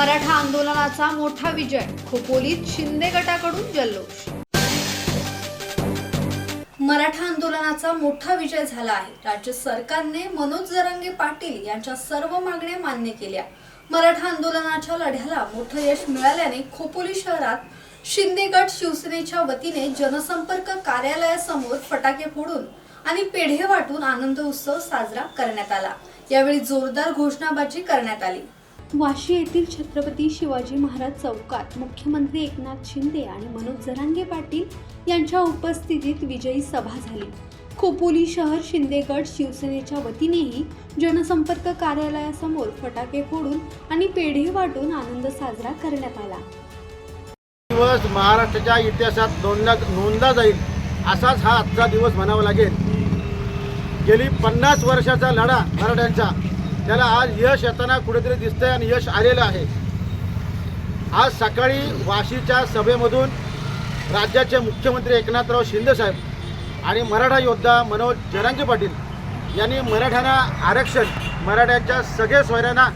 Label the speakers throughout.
Speaker 1: मराठा आंदोलनाचा मोठा विजय खोपोलीत शिंदे गटाकडून जल्लोष. मराठा आंदोलनाचा मोठा विजय झाला आहे. राज्य सरकारने मनोज जरांगे पाटील यांच्या सर्व मागण्या मान्य केल्या. मराठा आंदोलनाच्या लढ्याला मोठं यश मिळाल्याने खोपोली शहरात शिंदे गट शिवसेनेच्या वतीने जनसंपर्क कार्यालयासमोर फटाके फोडून आणि पेढे वाटून आनंद उत्सव साजरा करण्यात आला. यावेळी जोरदार घोषणाबाजी करण्यात आली. वाशी येथील छत्रपती शिवाजी महाराज चौकात मुख्यमंत्री एकनाथ शिंदे आणि मनोज जरांगे पाटील यांच्या उपस्थितीत विजयी सभा झाली. खोपोली शहर शिंदेगड शिवसेनेच्या वतीनेही जनसंपर्क कार्यालयासमोर फटाके फोडून आणि पेढे वाटून आनंद साजरा करण्यात आला.
Speaker 2: दिवस महाराष्ट्राच्या इतिहासात नोंदला नोंदला जाईल असाच हा आजचा दिवस म्हणावा लागेल. गेली पन्नास वर्षाचा लढा मराठ्यांचा. त्याला आज यश येताना कुठेतरी दिसतंय आणि यश आलेलं आहे. आज सकाळी वाशीच्या सभेमधून राज्याचे मुख्यमंत्री एकनाथराव शिंदेसाहेब आणि मराठा योद्धा मनोज जरांगे पाटील यांनी मराठ्यांना आरक्षण मराठ्यांच्या सगळे सोयऱ्यांना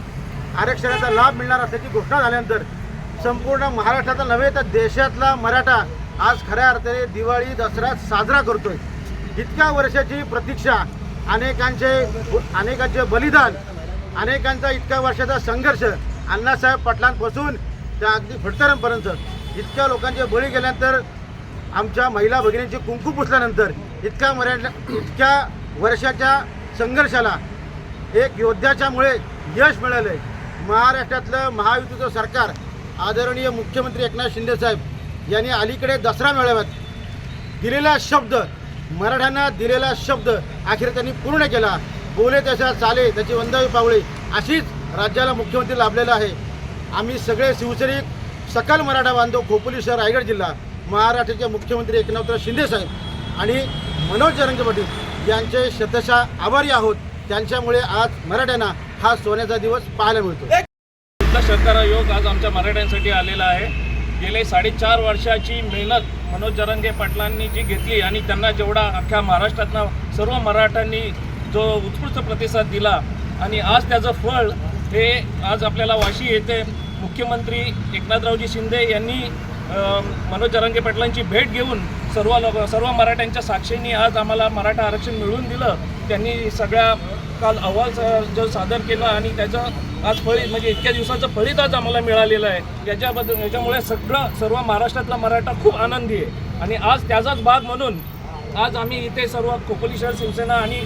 Speaker 2: आरक्षणाचा लाभ मिळणार असल्याची घोषणा झाल्यानंतर संपूर्ण महाराष्ट्राचा नव्हे तर देशातला मराठा आज खऱ्या अर्थाने दिवाळी दसरा साजरा करतोय. इतक्या वर्षाची प्रतीक्षा अनेकांचे अनेकांचे बलिदान अनेकांचा इतक्या वर्षाचा संघर्ष अण्णासाहेब पाटलांपासून त्या अगदी फडतरांपर्यंत. इतक्या लोकांचे बळी गेल्यानंतर आमच्या महिला भगिनींची कुंकू पुसल्यानंतर इतक्या मराठा इतक्या वर्षाच्या संघर्षाला एक योद्ध्याच्यामुळे यश मिळालं. आहे महाराष्ट्रातलं महायुतीचं सरकार आदरणीय मुख्यमंत्री एकनाथ शिंदेसाहेब यांनी अलीकडे दसरा मेळाव्यात दिलेला शब्द मराठ्यांना दिलेला शब्द अखेर त्यांनी पूर्ण केला. बोले तशा चाले त्याची वंदावी पावळे अशीच राज्याला मुख्यमंत्री लाभलेला आहे. आम्ही सगळे शिवसैनिक सकल मराठा बांधव खोपोली शहर रायगड जिल्हा महाराष्ट्राचे मुख्यमंत्री एकनाथराव शिंदेसाहेब आणि मनोज जरंगे पाटील यांचे शतशः आभारी आहोत. त्यांच्यामुळे आज मराठ्यांना हा सोन्याचा दिवस पाहायला मिळतो.
Speaker 3: आपला आयोग योग आज आमच्या मराठ्यांसाठी आलेला आहे. गेले साडेचार वर्षाची मेहनत मनोज जरंगे पाटलांनी जी घेतली आणि त्यांना जेवढा अख्ख्या महाराष्ट्रातनं सर्व मराठ्यांनी जो उत्स्फूर्त प्रतिसाद दिला आणि आज त्याचं फळ हे आज आपल्याला वाशी येथे मुख्यमंत्री एकनाथरावजी शिंदे यांनी मनोज जरांगे पाटलांची भेट घेऊन सर्व लोक सर्व मराठ्यांच्या साक्षींनी आज आम्हाला मराठा आरक्षण मिळवून दिलं. त्यांनी सगळ्या काल अहवाल जो सादर केला आणि त्याचं आज फळी म्हणजे इतक्या दिवसाचं फळीत आज आम्हाला मिळालेलं आहे. याच्याबद्दल याच्यामुळे सगळं सर्व महाराष्ट्रातला मराठा खूप आनंदी आहे. आणि आज त्याचाच भाग म्हणून आज आम्ही इथे सर्व खोपोली शहर शिवसेना आणि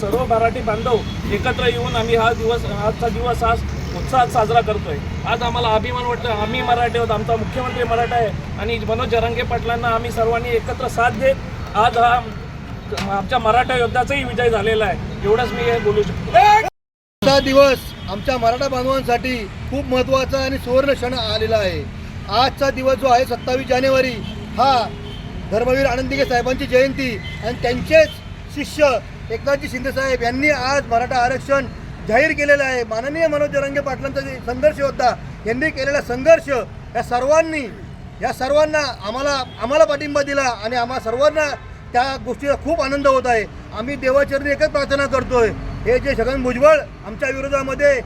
Speaker 3: सर्व मराठी बांधव एकत्र येऊन आम्ही हा दिवस आजचा दिवस आज उत्साहात साजरा करतोय. आज आम्हाला अभिमान वाटतं आम्ही मराठी आहोत. आमचा मुख्यमंत्री मराठा आहे. आणि मनोज जरांगे पाटलांना आम्ही सर्वांनी एकत्र साथ देत आज हा आमच्या मराठा योद्धाचाही विजय झालेला आहे. एवढंच मी हे बोलू शकतो.
Speaker 4: आजचा दिवस आमच्या मराठा बांधवांसाठी खूप महत्त्वाचा आणि सुवर्ण क्षण आलेला आहे. आजचा दिवस जो आहे सत्तावीस जानेवारी हा धर्मवीर आनंदिके साहेबांची जयंती आणि त्यांचेच शिष्य एकनाथजी शिंदेसाहेब यांनी आज मराठा आरक्षण जाहीर केलेलं आहे. माननीय मनोज जरंगे पाटलांचा जे संघर्ष होता यांनी केलेला संघर्ष या सर्वांनी या सर्वांना आम्हाला आम्हाला पाठिंबा दिला आणि आम्हा सर्वांना त्या गोष्टीचा खूप आनंद होत आहे. आम्ही देवाचरणी एकच प्रार्थना करतोय. हे जे छगन भुजबळ आमच्या विरोधामध्ये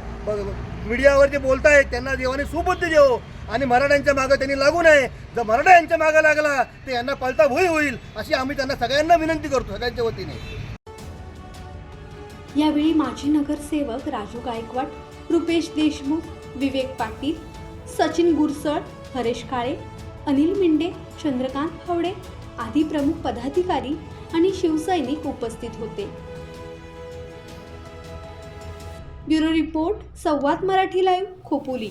Speaker 4: मीडियावर जे बोलत आहेत त्यांना देवाने सुबुद्धी देवो. आणि मराठ्यांच्या मागं त्यांनी लागू नये. जर मराठा यांच्या मागं लागला तर यांना पलता भुई होईल अशी आम्ही त्यांना सगळ्यांना विनंती करतो सगळ्यांच्या वतीने.
Speaker 1: यावेळी माजी नगरसेवक राजू गायकवाड रुपेश देशमुख विवेक पाटील सचिन गुरसळ हरेश काळे अनिल मिंडे चंद्रकांत फावडे आदी प्रमुख पदाधिकारी आणि शिवसैनिक उपस्थित होते. Bureau report Samvad Marathi live Khopoli.